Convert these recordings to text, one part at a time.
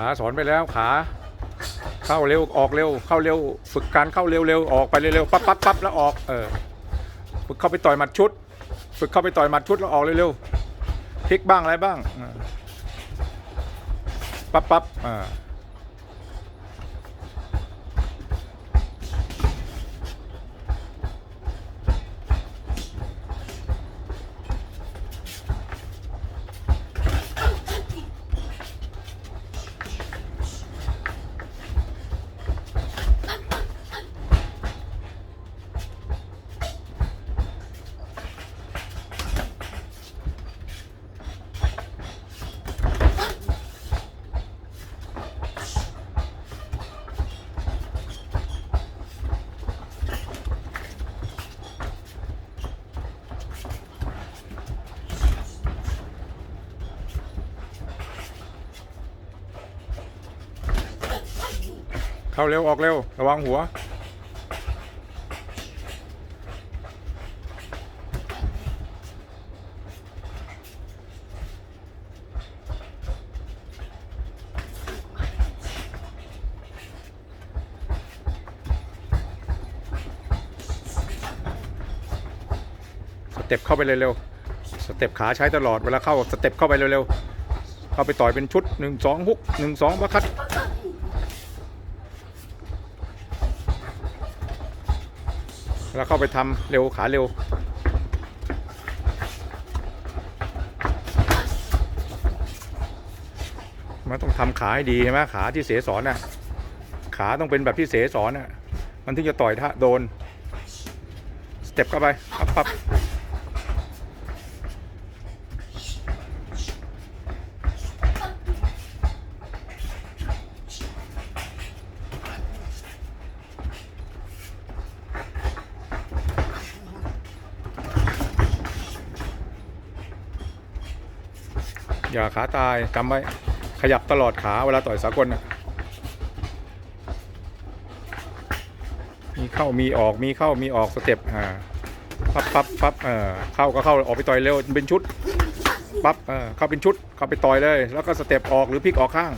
ขาสอนไปแล้วขา เข้าเร็วออกเร็ว เข้าเร็ว ฝึกการเข้าเร็วเร็วออกไปเร็วๆปั๊บปั๊บปั๊บแล้วออกเออฝึกเข้าไปต่อยหมัดชุด ฝึกเข้าไปต่อยหมัดชุดแล้วออกเร็วๆพลิกบ้างอะไรบ้างปั๊บปั๊บอ่า เข้าเร็วออกเร็ว ระวังหัว สเต็ปเข้าไปเร็วๆสเต็ปขาใช้ตลอด เวลาเข้าสเต็ปเข้าไปเร็วๆ เข้าไปต่อยเป็นชุดหนึ่งสองฮุกหนึ่งสองบัคคัด แล้วเข้าไปทำเร็วขาเร็ว มันต้องทำขาให้ดีใช่ไหมขาที่เสสอนน่ะ ขาต้องเป็นแบบที่เสสอนน่ะ มันถึงจะต่อยท่าโดน สเต็ปเข้าไป ปั๊บปั๊บ อย่าขาตายกำไว้ขยับตลอดขาเวลาต่อยสากลนะมีเข้ามีออกมีเข้ามีออกสเต็ปอ่าปั๊บปั๊บปั๊บเออเข้าก็เข้าออกไปต่อยเร็วเป็นชุดปั๊บเออเข้าเป็นชุดเข้าไปต่อยเลย แล้วก็สเต็ปออกหรือพลิกออกข้าง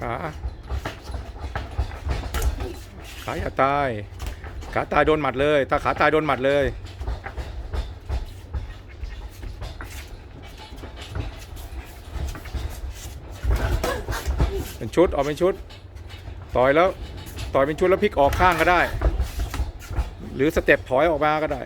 ขาขาอย่าตาย ขาตายโดนหมัดเลยถ้าขาตายโดนหมัดเลยเป็นชุดออกเป็นชุด ต่อยแล้วต่อยเป็นชุดแล้วพลิกออกข้างก็ได้ หรือสเต็ปถอยออกมาก็ได้